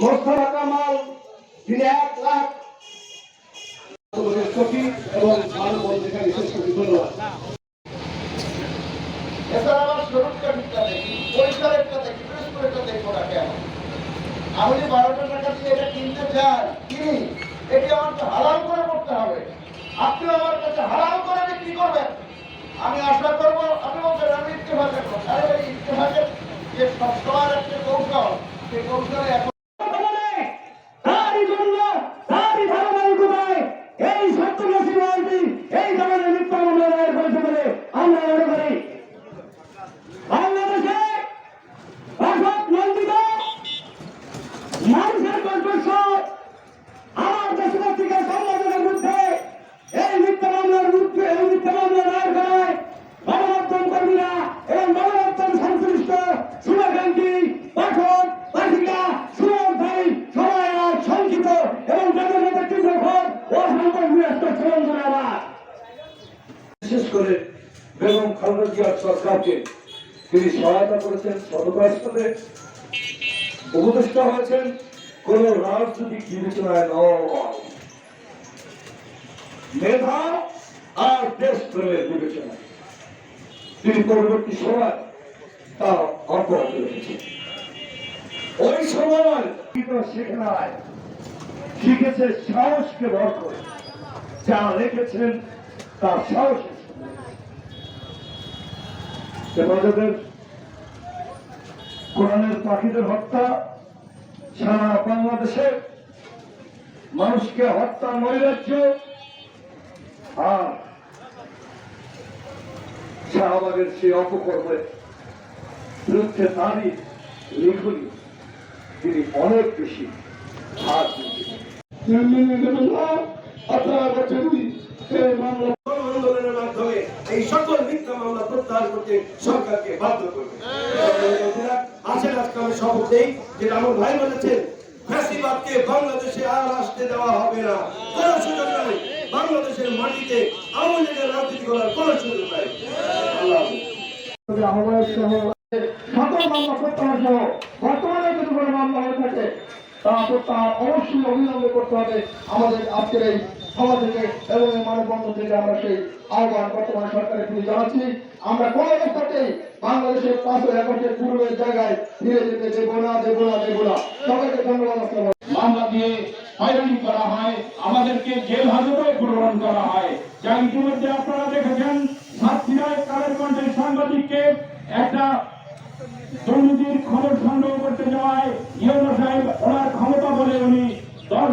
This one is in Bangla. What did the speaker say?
মোস্তফা কামাল, তিনি আমি যদি বারোটা টাকা দিয়ে এটা কিনতে চাই। কিনি করে করতে হবে। আপনি আমার কাছে হালাল করে বিক্রি করবেন। আমি আশা করব আমি আরে ওই ইত্তেফাকের যে সবসময় একটা কৌশল সেই কৌশলে করে বেগম খালেদা জিয়ার সরকারকে তিনি সহায়তা করেছেন সততার সাথে উপদেষ্টা হয়েছেন, কোন রাজনৈতিক বিবেচনায় নয় মেধা আর দেশ প্রেমের বিবেচনায় তিনি পরবর্তী সময় তা অব্যাহত রেখেছেন ওই সময় শেখে নাই। শিখেছে সাহসকে ভর করে যা লিখেছেন তার সাহসের হেফাজতের কোরআনের পাখিদের হত্যা, সারা বাংলাদেশে মানুষকে হত্যা নৈরাজ্য। আর শাহবাগের সেই অপকর্মের বিরুদ্ধে তারই লেখনী তিনি অনেক বেশি হাত আপনারা এই মামলা আন্দোলনের মাধ্যমে এই সকল মিথ্যা মামলা প্রত্যাহার করতে সরকারকে বাধ্য করবে। আসেন আজকে আমি শপথ নেই, যেটা আমার ভাই বলেছেন, ফ্যাসিবাদকে বাংলাদেশে আর আসতে দেওয়া হবে না। কোনো সুযোগ নাই। বাংলাদেশের মাটিতে আওয়ামী লীগের রাজনীতি করার কোনো সুযোগ নাই। অবশ্যই অবিলম্বে করতে হবে আমাদের আজকের এই সভা থেকে এবং মানববন্ধন থেকে আমরা সেই আহ্বান বর্তমানে সরকারের প্রতি জানাচ্ছি। আমরা কোনো অবস্থাতেই বাংলাদেশের পাঁচশো পূর্বের জায়গায় ফিরে দেবো না দেবো না দেবো না। সবাইকে ধন্যবাদ মামলা দিয়ে হয়রানি করা হয়, আমাদেরকে জেল হাজতে গ্রহণ করা হয়। যা ইতিমধ্যে আপনারা দেখেছেন, সাতক্ষীরায় কালের কণ্ঠের সাংবাদিককে একটা দুর্নীতির খবর সংগ্রহ করতে যাওয়ায় ইয়নো সাহেব ওনার ক্ষমতা বলে উনি দশ